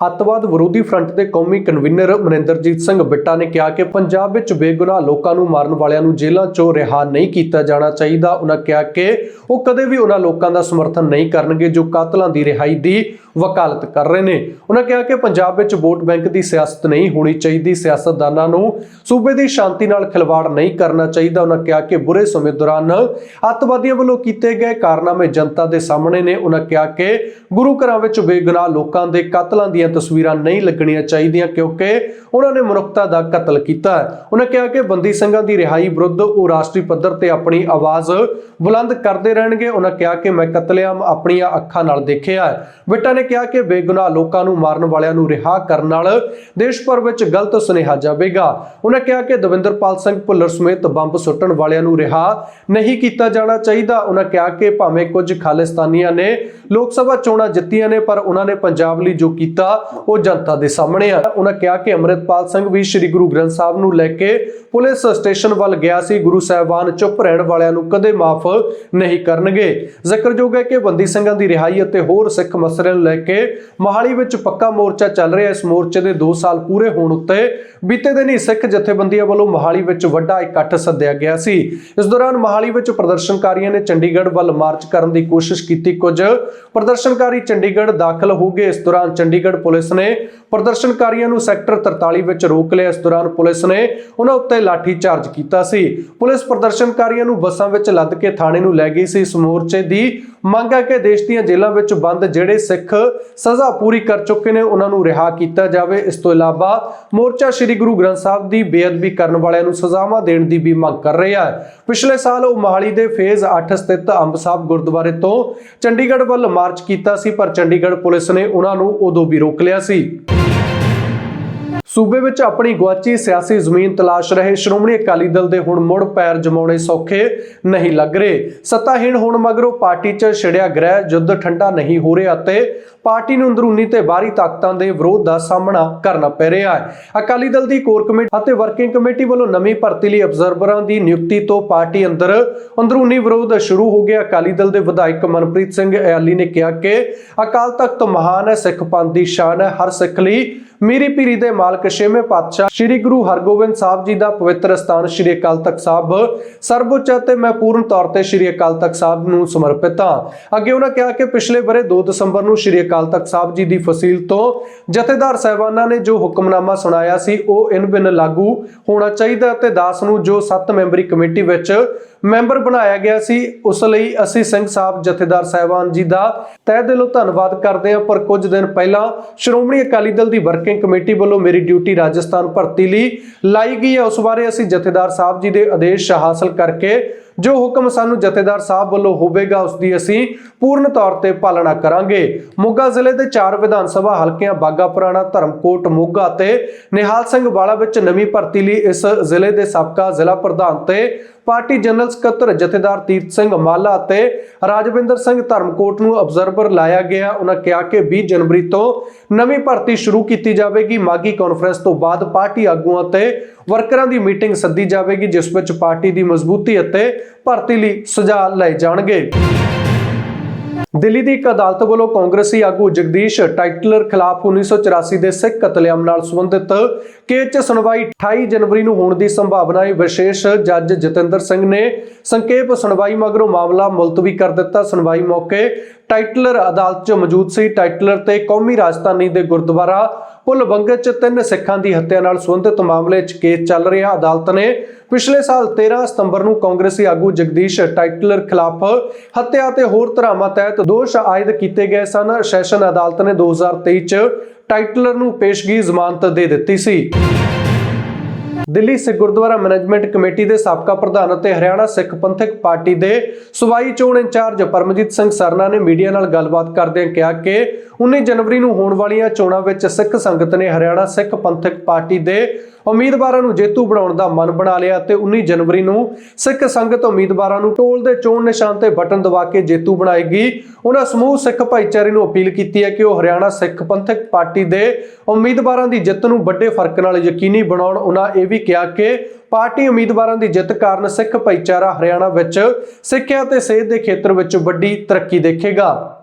ਅੱਤਵਾਦ ਵਿਰੋਧੀ ਫਰੰਟ ਦੇ ਕੌਮੀ ਕਨਵੀਨਰ ਮਨਿੰਦਰਜੀਤ ਸਿੰਘ ਬਿੱਟਾ ਨੇ ਕਿਹਾ ਕਿ ਪੰਜਾਬ ਵਿੱਚ ਬੇਗੁਨਾਹ ਲੋਕਾਂ ਨੂੰ ਮਾਰਨ ਵਾਲਿਆਂ ਨੂੰ ਜੇਲ੍ਹਾਂ 'ਚੋਂ ਰਿਹਾ ਨਹੀਂ ਕੀਤਾ ਜਾਣਾ ਚਾਹੀਦਾ। ਉਹਨਾਂ ਕਿਹਾ ਕਿ ਉਹ ਕਦੇ ਵੀ ਉਹਨਾਂ ਲੋਕਾਂ ਦਾ ਸਮਰਥਨ ਨਹੀਂ ਕਰਨਗੇ ਜੋ ਕਾਤਲਾਂ ਦੀ ਰਿਹਾਈ ਦੀ ਵਕਾਲਤ ਕਰ ਰਹੇ ਨੇ। ਉਹਨਾਂ ਕਿਹਾ ਕਿ ਪੰਜਾਬ ਵਿੱਚ ਵੋਟ ਬੈਂਕ ਦੀ ਸਿਆਸਤ ਨਹੀਂ ਹੋਣੀ ਚਾਹੀਦੀ, ਸਿਆਸਤਦਾਨਾਂ ਨੂੰ ਸੂਬੇ ਦੀ ਸ਼ਾਂਤੀ ਨਾਲ ਖਿਲਵਾੜ ਨਹੀਂ ਕਰਨਾ ਚਾਹੀਦਾ। ਉਹਨਾਂ ਕਿਹਾ ਕਿ ਬੁਰੇ ਸਮੇਂ ਦੌਰਾਨ ਅੱਤਵਾਦੀਆਂ ਵੱਲੋਂ ਕੀਤੇ ਗਏ ਕਾਰਨਾਮੇ ਜਨਤਾ ਦੇ ਸਾਹਮਣੇ ਨੇ। ਉਹਨਾਂ ਕਿਹਾ ਕਿ ਗੁਰੂ ਘਰਾਂ ਵਿੱਚ ਬੇਗੁਨਾਹ ਲੋਕਾਂ ਦੇ ਕਤਲਾਂ ਦੀਆਂ ਤਸਵੀਰਾਂ ਨਹੀਂ ਲੱਗਣੀਆਂ ਚਾਹੀਦੀਆਂ ਕਿਉਂਕਿ ਉਹਨਾਂ ਨੇ ਮਨੁੱਖਤਾ ਦਾ ਕਤਲ ਕੀਤਾ ਉਹਨਾਂ ਕਿਹਾ ਕਿ ਬੰਦੀ ਸਿੰਘਾਂ ਦੀ ਰਿਹਾਈ ਵਿਰੁੱਧ ਉਹ ਰਾਸ਼ਟਰੀ ਪੱਧਰ ਤੇ ਆਪਣੀ ਆਵਾਜ਼ ਬੁਲੰਦ ਕਰਦੇ ਰਹਿਣਗੇ। ਉਹਨਾਂ ਕਿਹਾ ਕਿ ਮੈਂ ਕਤਲੇਆਮ ਆਪਣੀਆਂ ਅੱਖਾਂ ਨਾਲ ਦੇਖਿਆ ਬੇਟਾ ਬਿੱਟਾ ਨੇ ਕਿਹਾ ਕਿ ਬੇਗੁਨਾਹ ਲੋਕਾਂ ਨੂੰ ਮਾਰਨ ਵਾਲਿਆਂ ਨੂੰ ਰਿਹਾ ਕਰਨ ਨਾਲ ਦੇਸ਼ ਭਰ ਵਿੱਚ ਗਲਤ ਸੁਨੇਹਾ ਜਾਵੇਗਾ। ਉਹਨਾਂ ਕਿਹਾ ਕਿ ਦਵਿੰਦਰਪਾਲ ਸਿੰਘ ਭੁੱਲਰ ਸਮੇਤ ਬੰਬ ਸੁੱਟਣ ਵਾਲਿਆਂ ਨੂੰ ਰਿਹਾ ਨਹੀਂ ਕੀਤਾ ਜਾਣਾ ਚਾਹੀਦਾ। ਉਹਨਾਂ ਕਿਹਾ ਕਿ ਭਾਵੇਂ ਕੁਝ ਖਾਲਿਸਤਾਨੀਆਂ ਨੇ ਲੋਕ ਸਭਾ ਚੋਣਾਂ ਜਿੱਤੀਆਂ ਨੇ, ਪਰ ਉਹਨਾਂ ਨੇ ਪੰਜਾਬ ਲਈ ਜੋ ਕੀਤਾ, ਉਹ ਜਨਤਾ ਦੇ ਸਾਹਮਣੇ ਆ। ਉਹਨਾਂ ਕਿਹਾ ਕਿ ਅਮਰਿਤਪਾਲ ਸਿੰਘ ਵੀ ਸ੍ਰੀ ਗੁਰੂ ਗ੍ਰੰਥ ਸਾਹਿਬ ਨੂੰ ਲੈ ਕੇ ਪੁਲਿਸ ਸਟੇਸ਼ਨ ਵੱਲ ਗਿਆ ਸੀ। ਗੁਰੂ ਸਾਹਿਬਾਨ ਚੁੱਪ ਰਹਿਣ ਵਾਲਿਆਂ ਨੂੰ ਕਦੇ ਮਾਫ ਨਹੀਂ ਕਰਨਗੇ। ਜ਼ਿਕਰਯੋਗ ਹੈ ਕਿ ਬੰਦੀ ਸਿੰਘਾਂ ਦੀ ਰਿਹਾਈ ਅਤੇ ਹੋਰ ਸਿੱਖ ਮਸਲੇ ਨੂੰ ਲੈ ਕੇ ਮੋਹਾਲੀ ਵਿੱਚ ਪੱਕਾ ਮੋਰਚਾ ਚੱਲ ਰਿਹਾ। ਇਸ ਮੋਰਚੇ ਦੇ 2 ਸਾਲ ਪੂਰੇ ਹੋਣ ਉੱਤੇ ਬੀਤੇ ਦਿਨ ਹੀ ਸਿੱਖ ਜਥੇਬੰਦੀਆਂ ਵੱਲੋਂ ਮੋਹਾਲੀ ਵਿੱਚ ਵੱਡਾ ਇਕੱਠ ਸੱਦਿਆ ਗਿਆ ਸੀ। ਇਸ ਦੌਰਾਨ ਮੋਹਾਲੀ ਵਿੱਚ ਪ੍ਰਦਰਸ਼ਨਕਾਰੀਆਂ ਨੇ ਚੰਡੀਗੜ੍ਹ ਵੱਲ ਮਾਰਚ ਕਰਨ ਦੀ ਕੋਸ਼ਿਸ਼ ਕੀਤੀ। ਕੁਝ ਪ੍ਰਦਰਸ਼ਨਕਾਰੀ ਚੰਡੀਗੜ੍ਹ ਦਾਖਲ ਹੋ ਗਏ। ਇਸ ਦੌਰਾਨ ਚੰਡੀਗੜ੍ਹ ਪੁਲਿਸ ਨੇ ਪ੍ਰਦਰਸ਼ਨਕਾਰੀਆਂ ਨੂੰ ਸੈਕਟਰ 43 ਵਿੱਚ ਰੋਕ ਲਿਆ। ਇਸ ਦੌਰਾਨ ਪੁਲਿਸ ਨੇ ਉਹਨਾਂ ਉੱਤੇ ਲਾਠੀ ਚਾਰਜ ਕੀਤਾ ਸੀ। ਪੁਲਿਸ ਪ੍ਰਦਰਸ਼ਨਕਾਰੀਆਂ ਨੂੰ ਬੱਸਾਂ ਵਿੱਚ ਲੱਦ ਕੇ ਥਾਣੇ ਨੂੰ ਲੈ ਗਈ ਸੀ। ਇਸ ਮੋਰਚੇ ਦੀ ਮੰਗ ਹੈ ਕਿ ਦੇਸ਼ ਦੀਆਂ ਜੇਲ੍ਹਾਂ ਵਿੱਚ ਬੰਦ ਜਿਹੜੇ ਸਿੱਖ ਸਜ਼ਾ ਪੂਰੀ ਕਰ ਚੁੱਕੇ ਨੇ, ਉਹਨਾਂ ਨੂੰ ਰਿਹਾ ਕੀਤਾ ਜਾਵੇ। ਇਸ ਤੋਂ ਇਲਾਵਾ ਮੋਰਚਾ ਸ੍ਰੀ ਗੁਰੂ ਗ੍ਰੰਥ ਸਾਹਿਬ ਦੀ ਬੇਅਦਬੀ ਕਰਨ ਵਾਲਿਆਂ ਨੂੰ ਸਜ਼ਾਵਾਂ ਦੇਣ ਦੀ ਵੀ ਮੰਗ ਕਰ ਰਿਹਾ ਹੈ। ਪਿਛਲੇ ਸਾਲ ਉਹ ਮੋਹਾਲੀ ਦੇ ਫੇਜ਼ 8 ਸਥਿਤ ਅੰਬ ਸਾਹਿਬ ਗੁਰਦੁਆਰੇ ਤੋਂ ਚੰਡੀਗੜ੍ਹ ਵੱਲ ਮਾਰਚ ਕੀਤਾ ਸੀ, ਪਰ ਚੰਡੀਗੜ੍ਹ ਪੁਲਿਸ ਨੇ ਉਹਨਾਂ ਨੂੰ ਉਦੋਂ ਵੀ ਰੋਕ ਲਿਆ ਸੀ। ਸੂਬੇ ਵਿੱਚ ਆਪਣੀ ਗੁਆਚੀ ਸਿਆਸੀ ਜ਼ਮੀਨ ਤਲਾਸ਼ ਰਹੇ ਸ਼੍ਰੋਮਣੀ ਅਕਾਲੀ ਦਲ ਦੇ ਹੁਣ ਮੁੜ ਪੈਰ ਜਮਾਉਣੇ ਸੌਖੇ ਨਹੀਂ ਲੱਗ ਰਹੇ। ਸੱਤਾਹੀਣ ਹੋਣ ਮਗਰੋਂ ਪਾਰਟੀ 'ਚ ਛਿੜਿਆ ਗ੍ਰਹਿ, ਯੁੱਧ ਠੰਡਾ ਨਹੀਂ ਹੋ ਰਿਹਾ ਅਤੇ ਪਾਰਟੀ ਨੂੰ ਅੰਦਰੂਨੀ ਤੇ ਬਾਹਰੀ ਤਾਕਤਾਂ ਦੇ ਵਿਰੋਧ ਦਾ ਸਾਹਮਣਾ ਕਰਨਾ ਪੈ ਰਿਹਾ ਹੈ। ਅਕਾਲੀ ਦਲ ਦੀ ਕੋਰ ਕਮੇਟੀ ਅਤੇ ਵਰਕਿੰਗ ਕਮੇਟੀ ਵੱਲੋਂ ਨਵੀਂ ਭਰਤੀ ਲਈ ਅਬਜ਼ਰਵਰਾਂ ਦੀ ਨਿਯੁਕਤੀ ਤੋਂ ਪਾਰਟੀ ਅੰਦਰ ਅੰਦਰੂਨੀ ਵਿਰੋਧ ਸ਼ੁਰੂ ਹੋ ਗਿਆ। ਅਕਾਲੀ ਦਲ ਦੇ ਵਿਧਾਇਕ ਮਨਪ੍ਰੀਤ ਸਿੰਘ ਇਆਲੀ ਨੇ ਕਿਹਾ ਕਿ ਅਕਾਲ ਤਖਤ ਮਹਾਨ ਹੈ, ਸਿੱਖ ਪੰਥ ਦੀ ਸ਼ਾਨ ਹੈ, ਹਰ ਸਿੱਖ ਲਈ ਮੀਰੀ ਪੀਰੀ ਦੇ ਮਾਲਕ ਛੇਵੇਂ ਪਾਤਸ਼ਾਹ ਸ੍ਰੀ ਗੁਰੂ ਹਰਗੋਬਿੰਦ ਸਾਹਿਬ ਜੀ ਦਾ ਪਵਿੱਤਰ ਸਥਾਨ ਸ੍ਰੀ ਅਕਾਲ ਤਖਤ ਸਾਹਿਬ ਸਰਵਉੱਚ ਅਤੇ ਮੈਂ ਪੂਰਨ ਤੌਰ ਤੇ ਸ੍ਰੀ ਅਕਾਲ ਤਖਤ ਸਾਹਿਬ ਨੂੰ ਸਮਰਪਿਤ ਹਾਂ। ਅੱਗੇ ਉਹਨਾਂ ਕਿਹਾ ਕਿ ਪਿਛਲੇ ਬਰੇ 2 ਦਸੰਬਰ ਨੂੰ ਸ੍ਰੀ ਅਕਾਲ ਤਖਤ ਸਾਹਿਬ ਜੀ ਦੀ ਫਸੀਲ ਤੋਂ ਜਥੇਦਾਰ ਸਾਹਿਬਾਨਾਂ ਨੇ ਜੋ ਹੁਕਮਨਾਮਾ ਸੁਣਾਇਆ ਸੀ, ਉਹ ਇਨ ਬਿਨ ਲਾਗੂ ਹੋਣਾ ਚਾਹੀਦਾ ਅਤੇ ਦਾਸ ਨੂੰ ਜੋ 7 ਮੈਂਬਰੀ ਕਮੇਟੀ ਵਿੱਚ ਮੈਂਬਰ ਬਣਾਇਆ ਗਿਆ ਸੀ। ਉਸ ਲਈ ਅਸੀਂ ਸਿੰਘ ਸਾਹਿਬ ਜਥੇਦਾਰ ਸਾਹਿਬਾਨ ਜੀ ਦਾ ਤਹਿ ਦਿਲੋਂ ਧੰਨਵਾਦ ਕਰਦੇ ਹਾਂ। ਪਰ ਕੁਝ ਦਿਨ ਪਹਿਲਾਂ ਸ਼੍ਰੋਮਣੀ ਅਕਾਲੀ ਦਲ ਦੀ ਵਰਕਿੰਗ ਕਮੇਟੀ ਵੱਲੋਂ ਮੇਰੀ ਡਿਊਟੀ ਰਾਜਸਥਾਨ ਭਰਤੀ ਲਈ ਲਾਈ ਗਈ ਹੈ। ਉਸ ਬਾਰੇ ਅਸੀਂ ਜਥੇਦਾਰ ਸਾਹਿਬ ਜੀ ਦੇ ਆਦੇਸ਼ ਹਾਸਲ ਕਰਕੇ ਜੋ ਹੁਕਮ ਸਾਨੂੰ ਜਥੇਦਾਰ ਸਾਹਿਬ ਵੱਲੋਂ ਹੋਵੇਗਾ ਉਸ ਦੀ ਅਸੀਂ ਪੂਰਨ ਤੌਰ ਤੇ ਪਾਲਣਾ ਕਰਾਂਗੇ। ਮੋਗਾ ਜ਼ਿਲ੍ਹੇ ਦੇ ਚਾਰ ਵਿਧਾਨ ਸਭਾ ਹਲਕਿਆਂ ਬਾਗਾ, ਪੁਰਾਣਾ, ਧਰਮਕੋਟ, ਮੋਗਾ ਤੇ ਨਿਹਾਲ ਸਿੰਘ ਵਾਲਾ ਵਿੱਚ ਨਵੀਂ ਭਰਤੀ ਲਈ ਇਸ ਜ਼ਿਲ੍ਹੇ ਦੇ ਸਾਬਕਾ ਜ਼ਿਲ੍ਹਾ ਪ੍ਰਧਾਨ ਤੇ ਪਾਰਟੀ ਜਨਰਲ ਸਕੱਤਰ ਜਥੇਦਾਰ ਤੀਰਥ ਸਿੰਘ ਮਾਲਾ ਅਤੇ ਰਾਜਵਿੰਦਰ ਸਿੰਘ ਧਰਮਕੋਟ ਨੂੰ ਅਬਜ਼ਰਵਰ ਲਾਇਆ ਗਿਆ। ਉਹਨਾਂ ਕਿਹਾ ਕਿ 20 ਜਨਵਰੀ ਤੋਂ ਨਵੀਂ ਭਰਤੀ ਸ਼ੁਰੂ ਕੀਤੀ ਜਾਵੇਗੀ। ਮਾਗੀ ਕਾਨਫਰੰਸ ਤੋਂ ਬਾਅਦ ਪਾਰਟੀ ਆਗੂਆਂ ਤੇ ਵਰਕਰਾਂ ਦੀ ਮੀਟਿੰਗ ਸੱਦੀ ਜਾਵੇਗੀ, ਜਿਸ ਵਿੱਚ ਪਾਰਟੀ ਦੀ ਮਜ਼ਬੂਤੀ ਅਤੇ ਭਰਤੀ ਲਈ ਸੁਝਾਅ ਲਏ ਜਾਣਗੇ। ਦਿੱਲੀ ਦੀ ਇੱਕ ਅਦਾਲਤ ਵੱਲੋਂ ਕਾਂਗਰਸੀ ਆਗੂ ਜਗਦੀਸ਼ ਟਾਈਟਲਰ ਖਿਲਾਫ 1984 ਦੇ ਸਿੱਖ ਕਤਲੇਆਮ ਨਾਲ ਸੰਬੰਧਿਤ ਕੇਸ 'ਚ ਸੁਣਵਾਈ 28 ਜਨਵਰੀ ਨੂੰ ਹੋਣ ਦੀ ਸੰਭਾਵਨਾ ਹੈ। ਵਿਸ਼ੇਸ਼ ਜੱਜ ਜਤਿੰਦਰ ਸਿੰਘ ਨੇ ਸੰਖੇਪ ਸੁਣਵਾਈ ਮਗਰੋਂ ਮਾਮਲਾ ਮੁਲਤਵੀ ਕਰ ਦਿੱਤਾ। ਸੁਣਵਾਈ ਮੌਕੇ ਟਾਈਟਲਰ ਅਦਾਲਤ 'ਚ ਮੌਜੂਦ ਸੀ। ਟਾਈਟਲਰ ਤੇ ਕੌਮੀ ਰਾਜਧਾਨੀ ਦੇ ਗੁਰਦੁਆਰਾ ਪੁੱਲ ਬੰਗਤ 'ਚ ਤਿੰਨ ਸਿੱਖਾਂ ਦੀ ਹੱਤਿਆ ਨਾਲ ਸੰਬੰਧਿਤ ਮਾਮਲੇ 'ਚ ਕੇਸ ਚੱਲ ਰਿਹਾ। ਅਦਾਲਤ ਨੇ ਪਿਛਲੇ ਸਾਲ 13 ਸਤੰਬਰ ਨੂੰ ਕਾਂਗਰਸੀ ਆਗੂ ਜਗਦੀਸ਼ ਟਾਈਟਲਰ ਖਿਲਾਫ ਹੱਤਿਆ ਤੇ ਹੋਰ ਧਾਰਾਵਾਂ ਤਹਿਤ ਦੋਸ਼ ਆਇਦ ਕੀਤੇ ਗਏ ਸਨ। ਸੈਸ਼ਨ ਅਦਾਲਤ ਨੇ 2023 'ਚ ਟਾਈਟਲਰ ਨੂੰ ਪੇਸ਼ਗੀ ਜ਼ਮਾਨਤ ਦੇ ਦਿੱਤੀ ਸੀ। ਦਿੱਲੀ ਸਿੱਖ ਗੁਰਦੁਆਰਾ ਮੈਨੇਜਮੈਂਟ ਕਮੇਟੀ ਦੇ ਸਾਬਕਾ ਪ੍ਰਧਾਨ ਅਤੇ ਹਰਿਆਣਾ ਸਿੱਖ ਪੰਥਕ ਪਾਰਟੀ ਦੇ ਸੂਬਾਈ ਚੋਣ ਇੰਚਾਰਜ ਪਰਮਜੀਤ ਸਿੰਘ ਸਰਨਾ ਨੇ ਮੀਡੀਆ ਨਾਲ ਗੱਲਬਾਤ ਕਰਦਿਆਂ ਕਿਹਾ ਕਿ 19 ਜਨਵਰੀ ਨੂੰ ਹੋਣ ਵਾਲੀਆਂ ਚੋਣਾਂ ਵਿੱਚ ਸਿੱਖ ਸੰਗਤ ਨੇ ਹਰਿਆਣਾ ਸਿੱਖ ਪੰਥਕ ਪਾਰਟੀ ਦੇ ਉਮੀਦਵਾਰਾਂ ਨੂੰ ਜੇਤੂ ਬਣਾਉਣ ਦਾ ਮਨ ਬਣਾ ਲਿਆ ਤੇ 19 ਜਨਵਰੀ ਨੂੰ ਸਿੱਖ ਸੰਗਤ ਉਮੀਦਵਾਰਾਂ ਨੂੰ ਟੋਲ ਦੇ ਚੋਣ ਨਿਸ਼ਾਨ ਤੇ ਬਟਨ ਦਬਾ ਕੇ ਜੇਤੂ ਬਣਾਏਗੀ। ਉਹਨਾਂ ਸਮੂਹ ਸਿੱਖ ਭਾਈਚਾਰੇ ਨੂੰ ਅਪੀਲ ਕੀਤੀ ਹੈ ਕਿ ਉਹ ਹਰਿਆਣਾ ਸਿੱਖ ਪੰਥਕ ਪਾਰਟੀ ਦੇ ਉਮੀਦਵਾਰਾਂ ਦੀ ਜਿੱਤ ਨੂੰ ਵੱਡੇ ਫ਼ਰਕ ਨਾਲ ਯਕੀਨੀ ਬਣਾਉਣ। ਉਹਨਾਂ ਇਹ ਵੀ ਕਿਹਾ ਕਿ ਪਾਰਟੀ ਉਮੀਦਵਾਰਾਂ ਦੀ ਜਿੱਤ ਕਾਰਨ ਸਿੱਖ ਭਾਈਚਾਰਾ ਹਰਿਆਣਾ ਵਿੱਚ ਸਿੱਖਿਆ ਤੇ ਸਿਹਤ ਦੇ ਖੇਤਰ ਵਿੱਚ ਵੱਡੀ ਤਰੱਕੀ ਦੇਖੇਗਾ।